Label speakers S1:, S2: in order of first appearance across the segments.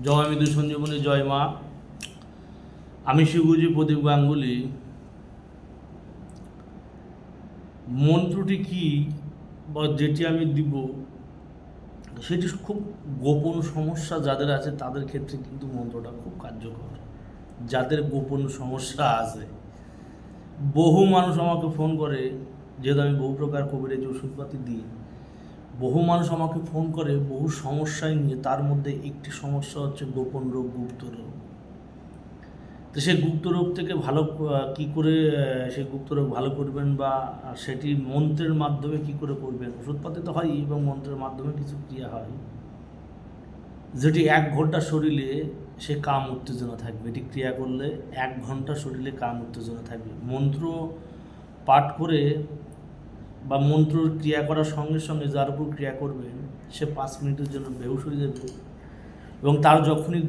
S1: জয় মৃদু সঞ্জীবনী, জয় মা। আমি শিবুজি প্রদীপ গাঙ্গুলি। মন্ত্রটি কি বা যেটি আমি দিব, সেটি খুব গোপন সমস্যা যাদের আছে তাদের ক্ষেত্রে কিন্তু মন্ত্রটা খুব কার্যকর। যাদের গোপন সমস্যা আছে। বহু মানুষ আমাকে ফোন করে, যেহেতু আমি বহু প্রকার কবিরাজি ওষুধপাতি দিই বহু মানুষ আমাকে ফোন করে বহু সমস্যায় নিয়ে, তার মধ্যে একটি সমস্যা হচ্ছে গোপন রোগ, গুপ্ত রোগ। তো সেই গুপ্ত রোগ থেকে ভালো কি করে সেই গুপ্ত রোগ ভালো করবেন বা সেটি মন্ত্রের মাধ্যমে কি করে করবেন? ওষুধপাতি তো হয় এবং মন্ত্রের মাধ্যমে কিছু ক্রিয়া হয়। যেটি এক ঘণ্টা শরীরে সে কাম উত্তেজনা থাকবে। এটি ক্রিয়া করলে এক ঘণ্টা শরীরে কাম উত্তেজনা থাকবে। মন্ত্র পাঠ করে বা মন্ত্র ক্রিয়া করার সঙ্গে সঙ্গে যার উপর ক্রিয়া করবেন, সে পাঁচ মিনিটের জন্য বেহুশ হয়ে যাবে। এবং তার যখনই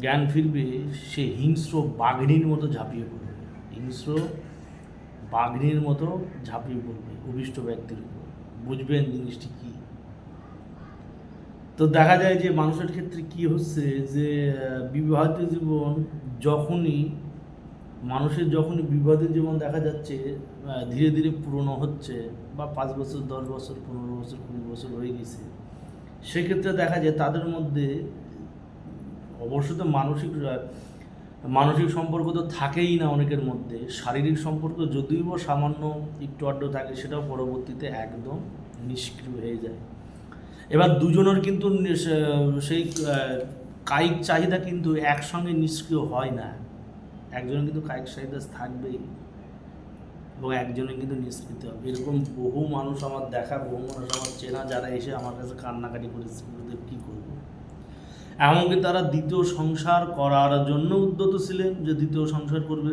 S1: জ্ঞান ফিরবে, সে হিংস্র বাঘিনীর মতো ঝাঁপিয়ে পড়বে। হিংস্র বাঘিনীর মতো ঝাঁপিয়ে পড়বে অভিষ্ট ব্যক্তির উপর। বুঝবেন জিনিসটি কী? তো দেখা যায় যে মানুষের ক্ষেত্রে কি হচ্ছে যে বিবাহিত জীবন যখনই মানুষের যখনই বিবাহিত জীবন দেখা যাচ্ছে ধীরে ধীরে পুরনো হচ্ছে বা পাঁচ বছর, দশ বছর, পনেরো বছর, কুড়ি বছর হয়ে গেছে, সেক্ষেত্রে দেখা যায় তাদের মধ্যে অবশ্য তো মানসিক মানসিক সম্পর্ক তো থাকেই না অনেকের মধ্যে। শারীরিক সম্পর্ক যদিও বা সামান্য একটু আড্ড থাকে, সেটাও পরবর্তীতে একদম নিষ্ক্রিয় হয়ে যায়। এবার দুজনের কিন্তু সেই কায়িক চাহিদা কিন্তু একসঙ্গে নিষ্ক্রিয় হয় না। একজনের কিন্তু কায়িক চাহিদা থাকবেই এবং একজনে কিন্তু নিষ্কৃত হবে। এরকম বহু মানুষ আমার দেখা, বহু মানুষ আমার চেনা, যারা এসে আমার কাছে কান্নাকাটি করেছে ওদের কী করব? এমনকি তারা দ্বিতীয় সংসার করার জন্য উদ্যত ছিলেন যে দ্বিতীয় সংসার করবে।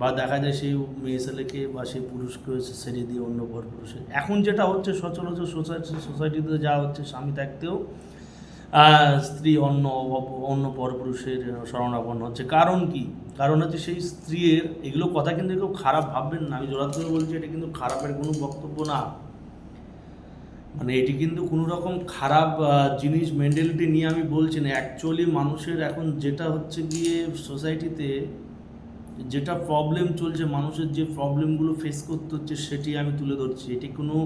S1: বা দেখা যায় সেই মেয়ে ছেলেকে বা সেই পুরুষকে ছেড়ে দিয়ে অন্য পর পুরুষে এখন যেটা হচ্ছে সচরাচর সোসাইটি, সোসাইটিতে যা হচ্ছে স্বামী থাকতেও স্ত্রী অন্য অন্য পরপুরুষের শরণাপন্ন হচ্ছে। কারণ কি? কারণ হচ্ছে সেই স্ত্রীর এগুলো কথা কিন্তু কেউ খারাপ ভাববেন না। আমি জোরাত করে বলছি, এটা কিন্তু খারাপের কোনো বক্তব্য না। মানে এটি কিন্তু কোনো রকম খারাপ জিনিস মেন্টালিটি নিয়ে আমি বলছি না। অ্যাকচুয়ালি মানুষের এখন যেটা হচ্ছে গিয়ে সোসাইটিতে যেটা প্রবলেম চলছে, মানুষের যে প্রবলেমগুলো ফেস করতে হচ্ছে, সেটি আমি তুলে ধরছি। এটি কোনো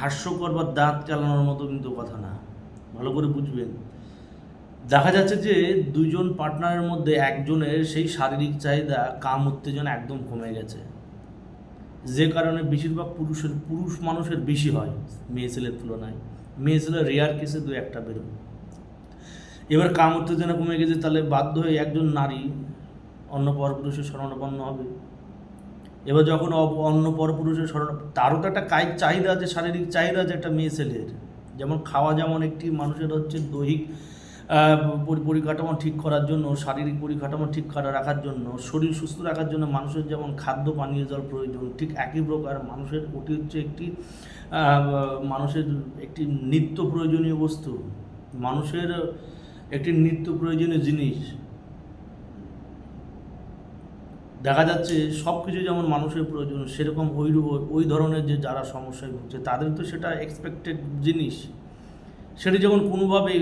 S1: হাস্যকর বা দাঁত চালানোর মতো কিন্তু কথা না। ভালো করে বুঝবেন। দেখা যাচ্ছে যে দুজন পার্টনারের মধ্যে একজনের সেই শারীরিক চাহিদা, কাম উত্তেজনা একদম কমে গেছে। যে কারণে বেশিরভাগ পুরুষের, পুরুষ মানুষের বেশি হয় মেয়ে ছেলের তুলনায়। মেয়ে ছেলের রেয়ার কেসে দু একটা বেরোয়। এবার কাম উত্তেজনা কমে গেছে, তাহলে বাধ্য হয়ে একজন নারী অন্য পরপুরুষের শরণাপন্ন হবে। এবার যখন অন্য পরপুরুষের শরণ তারও তো একটা কায়িক চাহিদা আছে, শারীরিক চাহিদা আছে একটা মেয়ে ছেলের। যেমন খাওয়া যেমন একটি মানুষের হচ্ছে দৈহিক পরি- পরিকাঠামো ঠিক করার জন্য, শারীরিক পরিকাঠামো ঠিক করা রাখার জন্য, শরীর সুস্থ রাখার জন্য মানুষের যেমন খাদ্য, পানীয় জল প্রয়োজন, ঠিক একই প্রকার মানুষের ওটি হচ্ছে একটি মানুষের একটি নিত্য প্রয়োজনীয় বস্তু। মানুষের একটি নিত্য প্রয়োজনীয় জিনিস দেখা যাচ্ছে সব কিছু যেমন মানুষের প্রয়োজন, সেরকম ওই ওই ধরনের যে যারা সমস্যায় ভুগছে, তাদের তো সেটা এক্সপেক্টেড জিনিস। সেটি যখন কোনোভাবে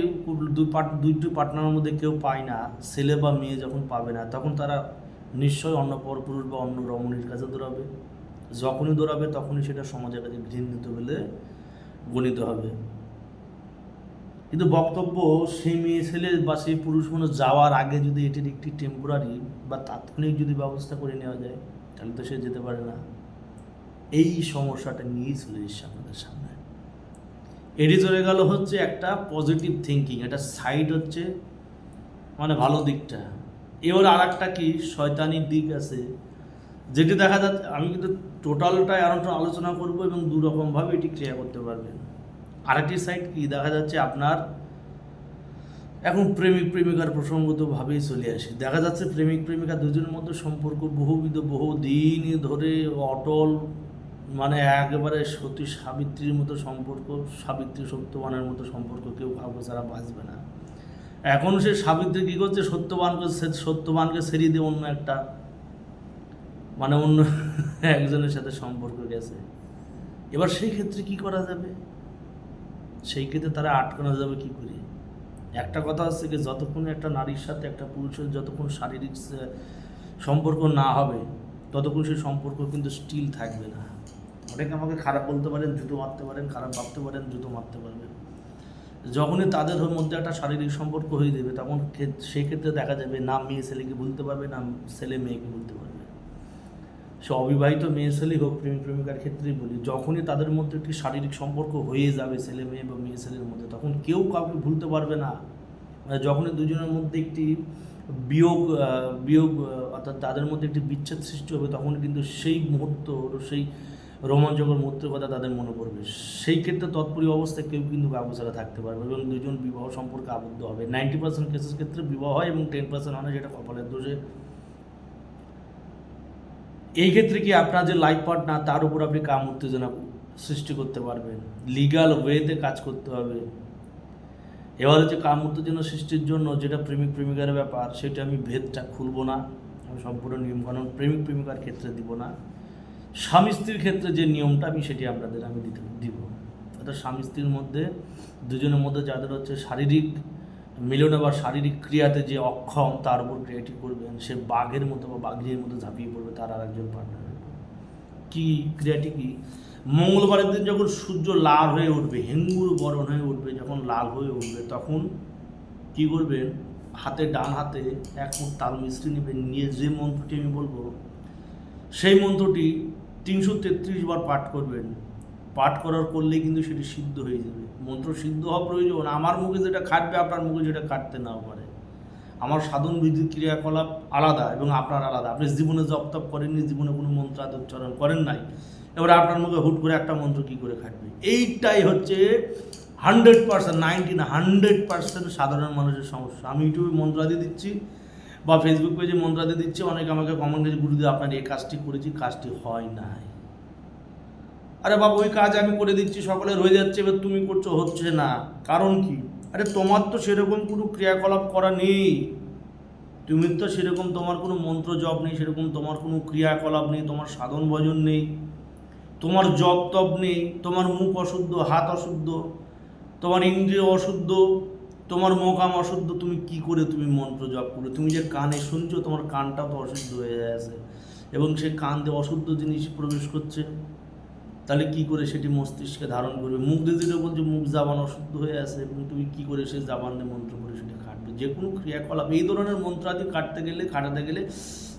S1: দুই পার্ট দুইটি পার্টনারের মধ্যে কেউ পায় না, ছেলে বা মেয়ে যখন পাবে না, তখন তারা নিশ্চয়ই অন্য পরপুরুষ বা অন্য রমণীর কাছে দৌড়াবে। যখনই দৌড়াবে, তখনই সেটা সমাজের কাছে ঘৃণিত বলে গণিত হবে। কিন্তু বক্তব্য সেই মেয়ে ছেলে বা সেই পুরুষ মানুষ যাওয়ার আগে যদি এটির একটি টেম্পোরারি বা তাৎক্ষণিক যদি ব্যবস্থা করে নেওয়া যায়, তাহলে তো সে যেতে পারে না। এই সমস্যাটা নিয়েই চলে এসছে আমাদের সামনে। এটি চলে গেল হচ্ছে একটা পজিটিভ থিঙ্কিং একটা সাইড হচ্ছে মানে ভালো দিকটা। এবার আর একটা কি? শয়তানির দিক আছে। যেটি দেখা যাচ্ছে, আমি কিন্তু টোটালটাই আরও আলোচনা করব এবং দু রকমভাবে এটি ক্রিয়া করতে পারবেন। আরেকটি সাইড কি? দেখা যাচ্ছে আপনার এখন প্রেমিক, প্রেমিকার প্রসঙ্গতভাবেই চলে আসে। দেখা যাচ্ছে প্রেমিক, প্রেমিকা দুজনের মধ্যে সম্পর্ক বহুবিধ বহু দিন ধরে অটল মানে একেবারে সতী সাবিত্রীর মতো সম্পর্ক, সাবিত্রী সত্যবানের মতো সম্পর্ক কেউ কাউকে ছাড়া বাঁচবে না। এখন সে সাবিত্রী কী করছে? সত্যবানকে সত্যবানকে সেরিয়ে দিয়ে অন্য একটা মানে অন্য একজনের সাথে সম্পর্ক গেছে। এবার সেই ক্ষেত্রে কি করা যাবে? সেই ক্ষেত্রে তারা আটকানো যাবে কি করে? একটা কথা হচ্ছে কি, যতক্ষণ একটা নারীর সাথে একটা পুরুষের যতক্ষণ শারীরিক সম্পর্ক না হবে, ততক্ষণ সেই সম্পর্ক কিন্তু স্টিল থাকবে না। অনেকে আমাকে খারাপ বলতে পারেন, জুতো মারতে পারেন, খারাপ ভাবতে পারেন, জুতো মারতে পারবেন। যখনই তাদের মধ্যে একটা শারীরিক সম্পর্ক হয়ে যাবে, তখন সেক্ষেত্রে দেখা যাবে না মেয়ে ছেলেকে বলতে পারবে, না ছেলে মেয়েকে বলতে পারবে। সে অবিবাহিত মেয়ে ছেলে হোক প্রেমিক প্রেমিকার ক্ষেত্রেই বলি, যখনই তাদের মধ্যে একটি শারীরিক সম্পর্ক হয়ে যাবে ছেলে মেয়ে বা মেয়ে ছেলের মধ্যে, তখন কেউ কাউকে ভুলতে পারবে না। মানে যখনই দুজনের মধ্যে একটি বিয়োগ বিয়োগ অর্থাৎ তাদের মধ্যে একটি বিচ্ছেদ সৃষ্টি হবে, তখন কিন্তু সেই মুহূর্ত, সেই রোমাঞ্চকর মুহূর্তের কথা তাদের মনে পড়বে। সেই ক্ষেত্রে তৎপরি অবস্থায় কেউ কিন্তু কাগজ ছাড়া থাকতে পারবে এবং দুজন বিবাহ সম্পর্কে আবদ্ধ হবে। নাইনটি পার্সেন্ট কেসের ক্ষেত্রে বিবাহ হয় এবং টেন পার্সেন্ট হয় না, যেটা কপালের দোষে এই ক্ষেত্রে কি আপনার যে লাইফ পার্টনার তার উপর আপনি কাম উত্তেজনা সৃষ্টি করতে পারবেন? লিগাল ওয়েতে কাজ করতে হবে। এবার হচ্ছে কাম উত্তেজনা সৃষ্টির জন্য যেটা প্রেমিক প্রেমিকার ব্যাপার, সেটা আমি ভেদটা খুলবো না। আমি সম্পূর্ণ নিয়মকানুন প্রেমিক প্রেমিকার ক্ষেত্রে দিব না। স্বামী স্ত্রীর ক্ষেত্রে যে নিয়মটা আমি, সেটি আপনাদের আমি দিতে, দিব। অর্থাৎ স্বামী স্ত্রীর মধ্যে, দুজনের মধ্যে যাদের হচ্ছে শারীরিক মিলনে বা শারীরিক ক্রিয়াতে যে অক্ষম, তার উপর ক্রিয়াটি করবেন, সে বাঘের মতো বা বাঘের মতো ঝাঁপিয়ে পড়বে, তার আর একজন পার্টনারের উপর। কি ক্রিয়াটি কি? মঙ্গলবারের দিন যখন সূর্য লাল হয়ে উঠবে, হেঙ্গুর বরণ হয়ে উঠবে, যখন লাল হয়ে উঠবে, তখন কি করবেন? হাতে, ডান হাতে এক মুঠ তাল মিস্ত্রি নেবেন, নিয়ে যে মন্ত্রটি আমি বলব, সেই মন্ত্রটি তিনশো তেত্রিশ বার পাঠ করবেন। পাঠ করার করলেই কিন্তু সেটি সিদ্ধ হয়ে যাবে। মন্ত্র সিদ্ধ হওয়া প্রয়োজন। আমার মুখে যেটা খাটবে, আপনার মুখে যেটা খাটতে নাও পারে। আমার সাধন বিধির ক্রিয়াকলাপ আলাদা এবং আপনার আলাদা। আপনি জীবনে জপ তপ করেননি, জীবনে কোনো মন্ত্র আদ উচ্চারণ করেন নাই। এবার আপনার মুখে হুট করে একটা মন্ত্র কী করে খাটবে? এইটাই হচ্ছে হান্ড্রেড পার্সেন্ট, নাইনটি না, হান্ড্রেড পার্সেন্ট সাধারণ মানুষের সমস্যা। আমি ইউটিউবে মন্ত্রাদি দিচ্ছি বা ফেসবুক পেজে মন্ত্রাদি দিচ্ছি, অনেকে আমাকে কমেন্ট করেছে, গুরুদেব, আপনার এই কাজটি করেছি, কাজটি হয় নাই। আরে বাবা, ওই কাজ আমি করে দিচ্ছি সকলের হয়ে যাচ্ছে, এবার তুমি করছ, হচ্ছে না। কারণ কি? আরে তোমার তো সেরকম কোনো ক্রিয়াকলাপ করা নেই। তুমি তো সেরকম তোমার কোনো মন্ত্র জপ নেই, সেরকম তোমার কোনো ক্রিয়াকলাপ নেই, তোমার সাধন ভজন নেই, তোমার জপ তপ নেই, তোমার মুখ অশুদ্ধ, হাত অশুদ্ধ, তোমার ইন্দ্রিয় অশুদ্ধ, তোমার মোকাম অশুদ্ধ, তুমি কি করে তুমি মন্ত্র জপ করে তুমি যে কানে শুনছো, তোমার কানটা তো অশুদ্ধ হয়ে আছে এবং সে কান দিয়ে অশুদ্ধ জিনিস প্রবেশ করছে। তাহলে কি করে সেটি মস্তিষ্কে ধারণ করবে? মুখ যেটা বলছে, মুখ জাবান অশুদ্ধ হয়ে আছে, এবং তুমি কি করে সে জাবানে মন্ত্র করে সেটি কাটবে? যে কোনো ক্রিয়াকলাপ, এই ধরনের মন্ত্র আদি কাটতে গেলে, কাটাতে গেলে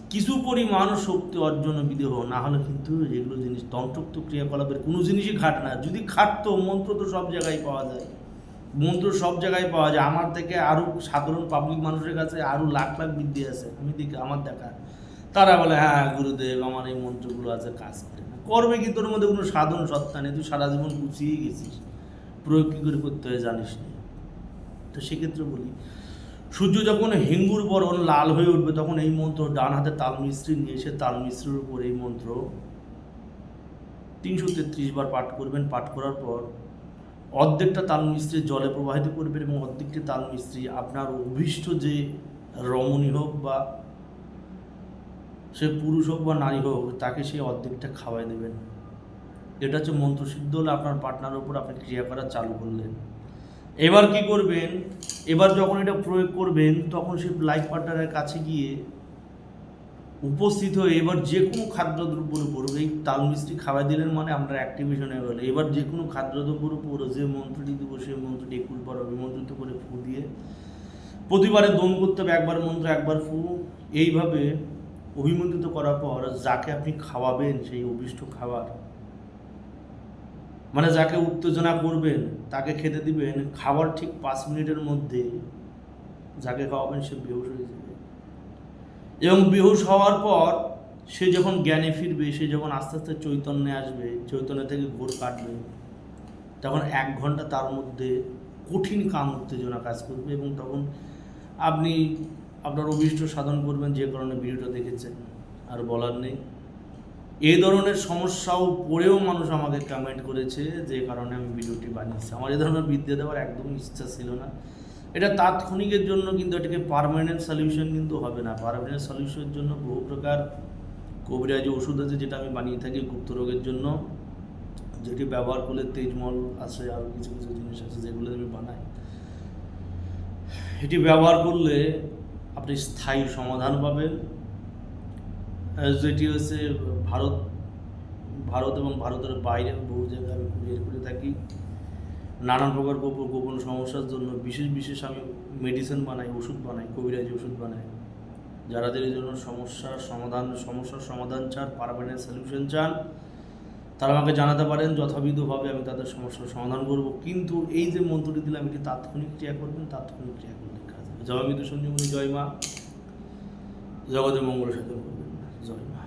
S1: কিছু পরিমাণ শক্তি অর্জন বিদেহ, না হলে কিন্তু এগুলো জিনিস, তন্ত্রোক্ত ক্রিয়াকলাপের কোনো জিনিসই খাট না। যদি খাটতো, মন্ত্র তো সব জায়গায় পাওয়া যায়। মন্ত্র সব জায়গায় পাওয়া যায়। আমার থেকে আরও সাধারণ পাবলিক মানুষের কাছে আরও লাখ লাখ বৃদ্ধি আছে। আমি দেখি, আমার দেখা। তারা বলে হ্যাঁ গুরুদেব, আমার এই মন্ত্রগুলো আছে, কাজ করে না। করবে কি? তোর মধ্যে কোনো সাধন সত্তা নেই, তুই সারা জীবন গুছিয়ে গেছিস। প্রয়োগ কী করে করতে হয় জানিস না? তো সেক্ষেত্রে বলি, সূর্য যখন হেঙ্গুর বরণ লাল হয়ে উঠবে, তখন এই মন্ত্র ডান হাতে তাল মিস্ত্রি নিয়ে এসে তাল মিস্ত্রির উপর এই মন্ত্র তিনশো তেত্রিশ বার পাঠ করবেন। পাঠ করার পর অর্ধেকটা তাল মিস্ত্রি জলে প্রবাহিত করবেন এবং অর্ধেকটি তাল মিস্ত্রি আপনার অভীষ্ট যে রমণী হোক বা সে পুরুষ হোক বা নারী হোক, তাকে সেই অর্ধেকটা খাওয়াই দেবেন। এটা হচ্ছে মন্ত্রসিদ্ধ হলে আপনার পার্টনার উপর আপনি ক্রিয়া করা চালু করলেন। এবার কি করবেন? এবার যখন এটা প্রয়োগ করবেন, তখন সে লাইফ পার্টনারের কাছে গিয়ে উপস্থিত হয়ে এবার যে কোনো খাদ্যদ্রব্যের উপর, এই তাল মিষ্টি খাওয়াই দিলেন মানে আমরা অ্যাক্টিভেশন হয়ে গেল। এবার যে কোনো খাদ্যদ্রব্যের উপর যে মন্ত্রটি দেবো, সেই মন্ত্রটি একুশ বার অভিমন্ত্রিত করে ফু দিয়ে প্রতিবারে দম করতে হবে, একবার মন্ত্র, একবার ফু। এইভাবে অভিমন্ত্রিত করার পর যাকে আপনি খাওয়াবেন সেই অভিষ্ট খাবার মানে যাকে উত্তেজনা করবেন, তাকে খেতে দিবেন, খাবার ঠিক পাঁচ মিনিটের মধ্যে যাকে খাওয়াবেন সে বেহুশ হয়ে যাবে। এবং বেহুশ হওয়ার পর সে যখন জ্ঞানে ফিরবে, সে যখন আস্তে আস্তে চৈতন্যে আসবে, চৈতন্য থেকে ঘোর কাটবে, তখন এক ঘণ্টা তার মধ্যে কঠিন কাম উত্তেজনা কাজ করবে এবং তখন আপনি আপনার অভিষ্ট সাধন করবেন, যে কারণে ভিডিওটা দেখেছেন আর বলার নেই। এই ধরনের সমস্যাও পড়েও মানুষ আমাকে কমেন্ট করেছে, যে কারণে আমি ভিডিওটি বানিয়েছি। আমার এই ধরনের বিদ্যা দেওয়ার একদমই ইচ্ছা ছিল না। এটা তাৎক্ষণিকের জন্য কিন্তু এটাকে পারমানেন্ট সলিউশন কিন্তু হবে না। পারমানেন্ট সলিউশনের জন্য বহু প্রকার কবিরাজ ওষুধ আছে, যেটা আমি বানিয়ে থাকি গুপ্ত রোগের জন্য। যেটি ব্যবহার করলে তেজমল আছে আর কিছু কিছু জিনিস আছে যেগুলো আমি বানাই। এটি ব্যবহার করলে আপনি স্থায়ী সমাধান পাবেন। যেটি হচ্ছে ভারত ভারত এবং ভারতের বাইরে বহু জায়গায় আমি কুরিয়ার করে থাকি। নানান প্রকার গোপন গোপন সমস্যার জন্য বিশেষ বিশেষ আমি মেডিসিন বানাই, ওষুধ বানাই, কবিরাজি ওষুধ বানাই। যারাদের এই জন্য সমস্যার সমাধান সমস্যার সমাধান চান পারমানেন্ট সলিউশন চান, তারা আমাকে জানাতে পারেন যথাবিধভাবে আমি তাদের সমস্যার সমাধান করব। কিন্তু এই যে মন্ত্রটি দিলে দিলাম, এটি তাৎক্ষণিক ক্রিয়া করবেন, তাৎক্ষণিক ক্রিয়া করলে কাজ হবে জয় বিদু সঞ্জীবনী জয় মা। জগতের মঙ্গল সাধন করবেন জয় মা।